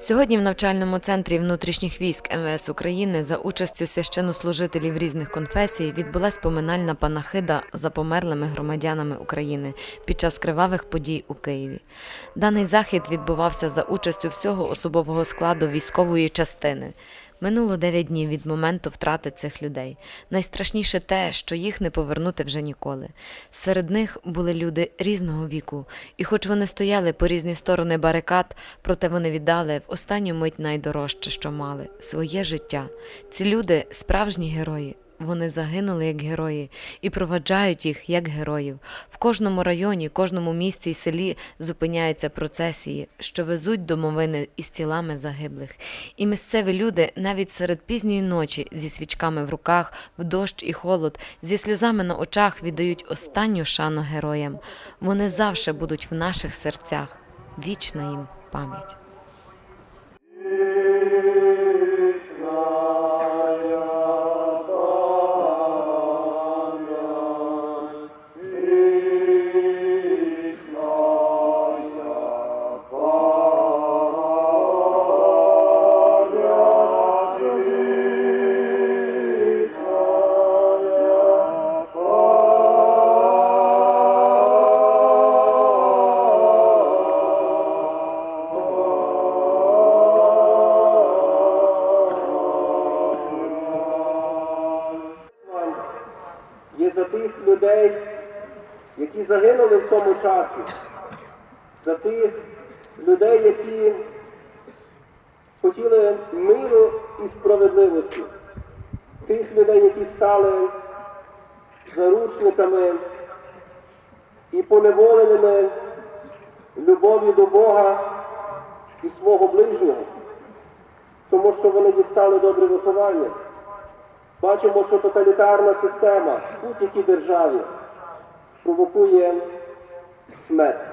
Сьогодні в навчальному центрі внутрішніх військ МВС України за участю священнослужителів різних конфесій відбулась поминальна панахида за померлими громадянами України під час кривавих подій у Києві. Даний захід відбувався за участю всього особового складу військової частини. Минуло 9 днів від моменту втрати цих людей. Найстрашніше те, що їх не повернути вже ніколи. Серед них були люди різного віку, і хоч вони стояли по різні сторони барикад, проте вони віддали в останню мить найдорожче, що мали своє життя. Ці люди справжні герої. Вони загинули як герої і проваджають їх як героїв. В кожному районі, кожному місті й селі зупиняються процесії, що везуть домовини із тілами загиблих. І місцеві люди навіть серед пізньої ночі зі свічками в руках, в дощ і холод, зі сльозами на очах віддають останню шану героям. Вони завше будуть в наших серцях. Вічна їм пам'ять. Тих людей, які загинули в цьому часі, за тих людей, які хотіли миру і справедливості, тих людей, які стали заручниками і поневоленими любов'ю до Бога і свого ближнього, тому що вони дістали добре виховання. Бачимо, що тоталітарна система в будь-якій державі провокує смерть.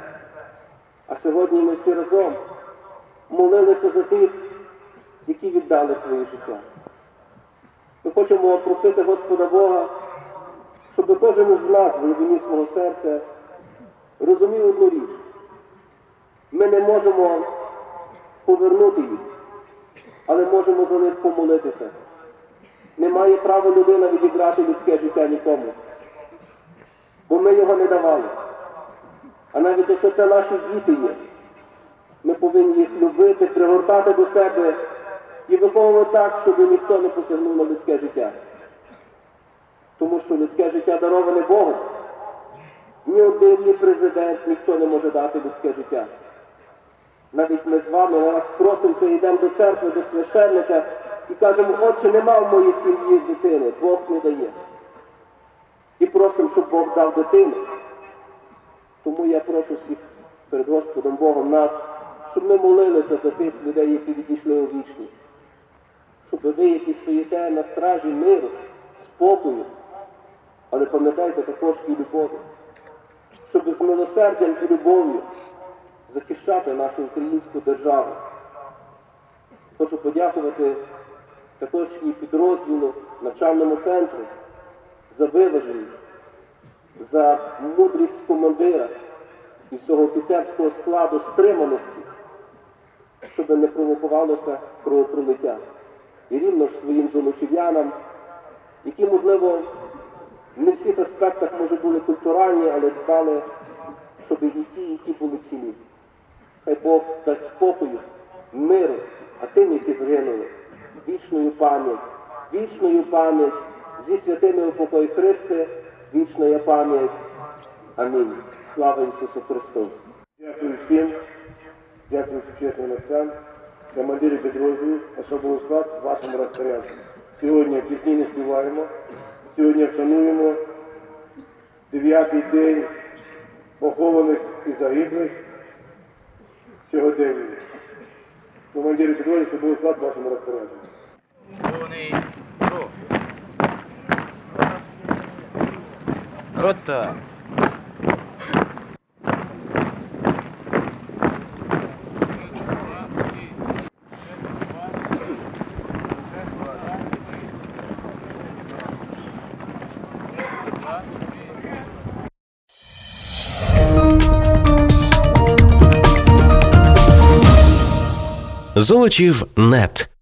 А сьогодні ми всі разом молилися за тих, які віддали своє життя. Ми хочемо просити Господа Бога, щоб кожен із нас в глибині свого серця розумів одну річ. Ми не можемо повернути їх, але можемо за них помолитися. Не має права людина відібрати людське життя нікому. Бо ми його не давали. А навіть якщо це наші діти є, ми повинні їх любити, пригортати до себе і виховувати так, щоб ніхто не посягнув на людське життя. Тому що людське життя дароване Богом. Ні один, ні президент, ніхто не може дати людське життя. Навіть ми з вами ми вас просимося, йдемо до церкви, до священника і кажемо, отче, нема в моїй сім'ї дитини, Бог не дає. І просимо, щоб Бог дав дитину. Тому я прошу всіх перед Господом Богом нас, щоб ми молилися за тих людей, які відійшли у вічність. Щоб ви, які стоїте на стражі миру, спокою, але пам'ятайте також і любові. Щоб з милосердям і любов'ю захищати нашу українську державу. Хочу подякувати також і підрозділу навчальному центру за виваженість, за мудрість командира і всього офіцерського складу стриманості, щоб не провокувалося кровопролиття. І рівно ж своїм золочів'янам, які, можливо, не в всіх аспектах, може, були культуральні, але дбали, щоб і ті, і ті були цілі. Хай Бог дасть спокою, миру, а тим, які згинули, вічною пам'ять, вічною пам'ять, зі святими упокой Христи, вічна пам'ять. Амінь. Слава Ісусу Христу! Дякую всім, дякую чесним отцям, командирі підрозділів, особовий склад, вашому розпорядженню. Сьогодні пісні не співаємо, сьогодні вшануємо дев'ятий день похованих і загиблих сьогодення. Командирі підрозділів, особовий склад, вашому розпорядженню. Повний. Рота. Золочів нет.